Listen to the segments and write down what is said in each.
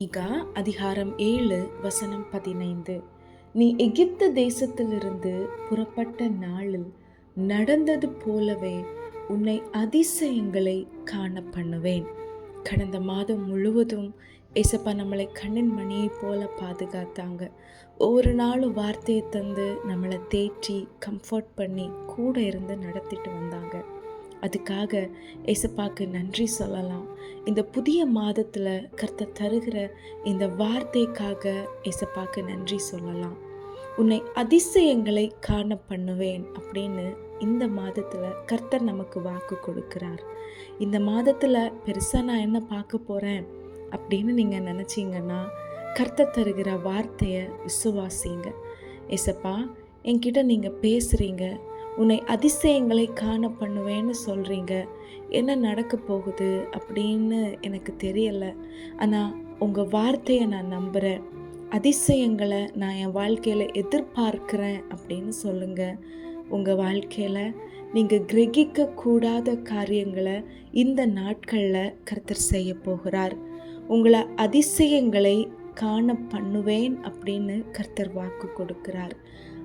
இகா அதிகாரம் ஏழு வசனம் பதினைந்து. நீ எகிப்து தேசத்திலிருந்து புறப்பட்ட நாளில் நடந்தது போலவே உன்னை அதிசயங்களை காண பண்ணுவேன். கடந்த மாதம் முழுவதும் ஏசப்பா நம்மளை கண்ணின் மணியை போல பாதுகாத்தாங்க. ஒவ்வொரு நாளும் வார்த்தையை தந்து நம்மளை தேற்றி கம்ஃபர்ட் பண்ணி கூட இருந்து நடத்திட்டு வந்தாங்க. அதுக்காக ஏசப்பாக்கு நன்றி சொல்லலாம். இந்த புதிய மாதத்தில் கர்த்தர் தருகிற இந்த வார்த்தைக்காக ஏசப்பாக்கு நன்றி சொல்லலாம். உன்னை அதிசயங்களை காண பண்ணுவேன் அப்படின்னு இந்த மாதத்தில் கர்த்தர் நமக்கு வாக்கு கொடுக்கிறார். இந்த மாதத்தில் பெருசாக நான் என்ன பார்க்க போகிறேன் அப்படின்னு நீங்கள் நினச்சிங்கன்னா கர்த்தர் தருகிற வார்த்தையை விசுவாசிங்க. ஏசப்பா என்கிட்ட நீங்கள் பேசுகிறீங்க உன்னை அதிசயங்களை காண பண்ணுவேன்னு சொல்கிறீங்க என்ன நடக்க போகுது அப்படின்னு எனக்கு தெரியலை. ஆனால் உங்கள் வார்த்தையை நான் நம்புகிறேன் அதிசயங்களை நான் என் வாழ்க்கையில் எதிர்பார்க்குறேன் அப்படின்னு சொல்லுங்கள் உங்கள் வாழ்க்கையில் நீங்கள் கிரகிக்க கூடாத காரியங்களை இந்த நாட்களில் கர்த்தர் செய்ய போகிறார். உங்களை அதிசயங்களை காண பண்ணுவேன் அப்படின்னு கர்த்தர் வாக்கு கொடுக்கிறார்.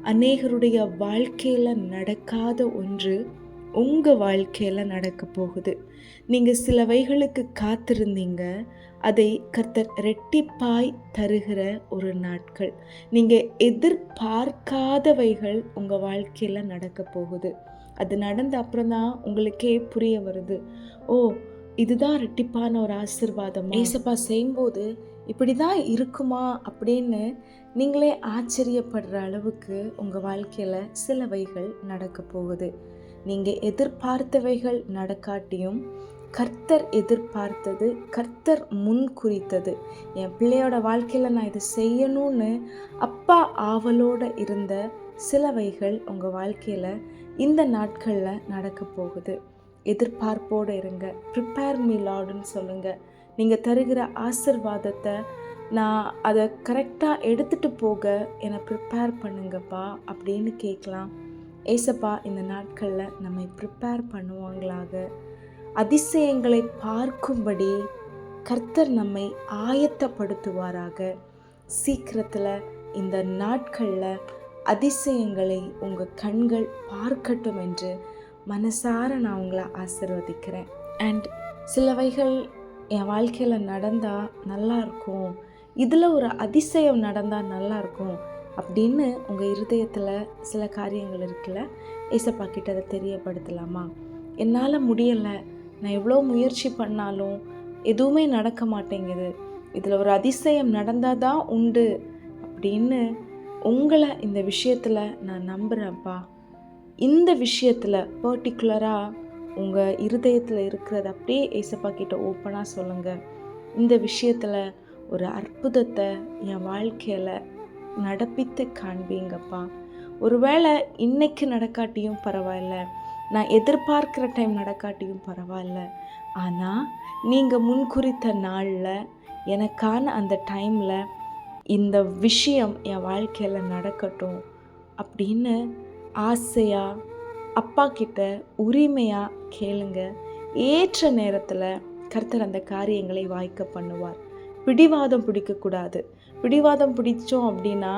அநேகருடைய வாழ்க்கையில் நடக்காத ஒன்று உங்கள் வாழ்க்கையில் நடக்க போகுது. நீங்கள் சிலவைகளுக்கு காத்திருந்தீங்க. அதை கர்த்தர் ரெட்டிப்பாய் தருகிற ஒரு நாட்கள். நீங்கள் எதிர்பார்க்காதவைகள் உங்கள் வாழ்க்கையில் நடக்க போகுது. அது நடந்த அப்புறம் தான் உங்களுக்கே புரிய வருது. ஓ இதுதான் ரெட்டிப்பான ஒரு ஆசிர்வாதம்? ஏசப்பா செய்யும்போது இப்படி தான் இருக்குமா அப்படின்னு நீங்களே ஆச்சரியப்படுற அளவுக்கு உங்கள் வாழ்க்கையில் சிலவைகள் நடக்க போகுது. நீங்கள் எதிர்பார்த்தவைகள் நடக்காட்டியும் கர்த்தர் எதிர்பார்த்தது கர்த்தர் முன் குறித்தது. என் பிள்ளையோட வாழ்க்கையில் நான் இதை செய்யணும்னு அப்பா ஆவலோடு இருந்த சிலவைகள் உங்கள் வாழ்க்கையில் இந்த நாட்களில் நடக்க போகுது. எதிர்பார்ப்போடு இருங்க. ப்ரிப்பேர் மீ லாடுன்னு சொல்லுங்கள் நீங்கள் தருகிற ஆசிர்வாதத்தை நான் அதை கரெக்டாக எடுத்துகிட்டு போக என்னை ப்ரிப்பேர் பண்ணுங்கப்பா அப்படின்னு கேட்கலாம். ஏசப்பா இந்த நாட்களில் நம்மை ப்ரிப்பேர் பண்ணுவாங்களாக. அதிசயங்களை பார்க்கும்படி கர்த்தர் நம்மை ஆயத்தப்படுத்துவாராக. சீக்கிரத்தில் இந்த நாட்களில் அதிசயங்களை உங்கள் கண்கள் பார்க்கட்டும் என்று மனசார நான் உங்களை ஆசிர்வதிக்கிறேன். அண்ட் சிலவைகள் என் வாழ்க்கையில் நடந்தால் நல்லாயிருக்கும் இதில் ஒரு அதிசயம் நடந்தால் நல்லாயிருக்கும் அப்படின்னு உங்கள் இருதயத்தில் சில காரியங்கள் இருக்குல்ல? ஏசப்பா கிட்ட அதை தெரியப்படுத்தலாமா? என்னால் முடியலை. நான் எவ்வளோ முயற்சி பண்ணாலும் எதுவுமே நடக்க மாட்டேங்குது. இதில் ஒரு அதிசயம் நடந்தால் தான் உண்டு அப்படின்னு உங்களை இந்த விஷயத்தில் நான் நம்புகிறேன்ப்பா இந்த விஷயத்தில் பர்டிகுலராக உங்கள் இருதயத்தில் இருக்கிறத அப்படியே ஏசப்பா கிட்ட ஓப்பனாக சொல்லுங்கள் இந்த விஷயத்தில் ஒரு அற்புதத்தை என் வாழ்க்கையில் நடப்பித்து காண்பீங்கப்பா. ஒருவேளை இன்னைக்கு நடக்காட்டியும் பரவாயில்ல. நான் எதிர்பார்க்குற டைம் நடக்காட்டியும் பரவாயில்ல. ஆனால் நீங்கள் முன்குறித்த நாளில் எனக்கான அந்த டைமில் இந்த விஷயம் என் வாழ்க்கையில் நடக்கட்டும் அப்படின்னு ஆசையாக அப்பா கிட்ட உரிமையாக கேளுங்க. ஏற்ற நேரத்தில் கர்த்தர் அந்த காரியங்களை வாய்க்க பண்ணுவார். பிடிவாதம் பிடிக்கக்கூடாது. பிடிவாதம் பிடிச்சோம் அப்படின்னா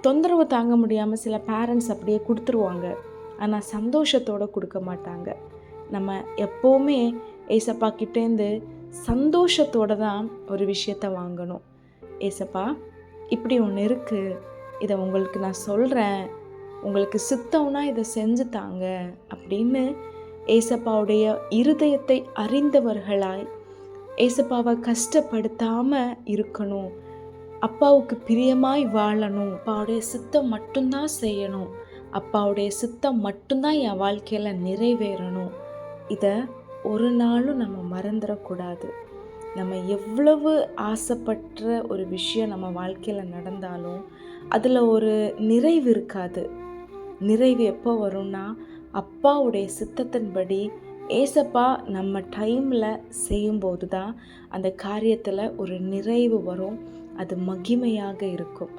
தொந்தரவு தாங்க முடியாமல் சில பேரண்ட்ஸ் அப்படியே கொடுத்துருவாங்க. ஆனால் சந்தோஷத்தோடு கொடுக்க மாட்டாங்க. நம்ம எப்போவுமே ஏசப்பா கிட்டேருந்து சந்தோஷத்தோடு தான் ஒரு விஷயத்த வாங்கணும். ஏசப்பா இப்படி ஒன்று இருக்குது இதை உங்களுக்கு நான் சொல்கிறேன் உங்களுக்கு சித்தம்னா இதை செஞ்சு தாங்க அப்படின்னு ஏசப்பாவுடைய இருதயத்தை அறிந்தவர்களாய் ஏசப்பாவை கஷ்டப்படுத்தாமல் இருக்கணும். அப்பாவுக்கு பிரியமாய் வாழணும். அப்பாவுடைய சித்தம் மட்டும்தான் செய்யணும். அப்பாவுடைய சித்தம் மட்டும்தான் என் வாழ்க்கையில் நிறைவேறணும். இதை ஒரு நாளும் நம்ம மறந்துடக்கூடாது. நம்ம எவ்வளவு ஆசைப்பட்ட ஒரு விஷயம் நம்ம வாழ்க்கையில் நடந்தாலும் அதில் ஒரு நிறைவு இருக்காது. நிறைவு எப்போ வரும்னா அப்பாவுடைய சித்தத்தின்படி ஏசப்பா நம்ம டைமில் செய்யும்போது தான் அந்த காரியத்தில் ஒரு நிறைவு வரும். அது மகிமையாக இருக்கும்.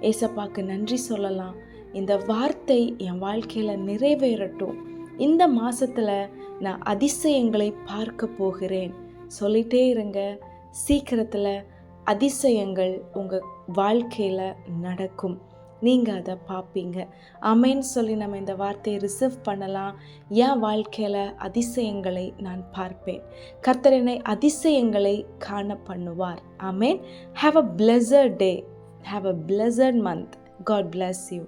ஏசப்பாக்கு நன்றி சொல்லலாம். இந்த வார்த்தை என் வாழ்க்கையில் நிறைவேறட்டும். இந்த மாதத்தில் நான் அதிசயங்களை பார்க்க போகிறேன். சொல்லிட்டே இருங்க. சீக்கிரத்தில் அதிசயங்கள் உங்கள் வாழ்க்கையில் நடக்கும். நீங்கள் அதை பார்ப்பீங்க அமேன்னு சொல்லி நம்ம இந்த வார்த்தையை ரிசர்வ் பண்ணலாம். என் வாழ்க்கையில் அதிசயங்களை நான் பார்ப்பேன். கர்த்தரனை அதிசயங்களை காண பண்ணுவார். Amen have a pleasure day have a pleasured month God bless you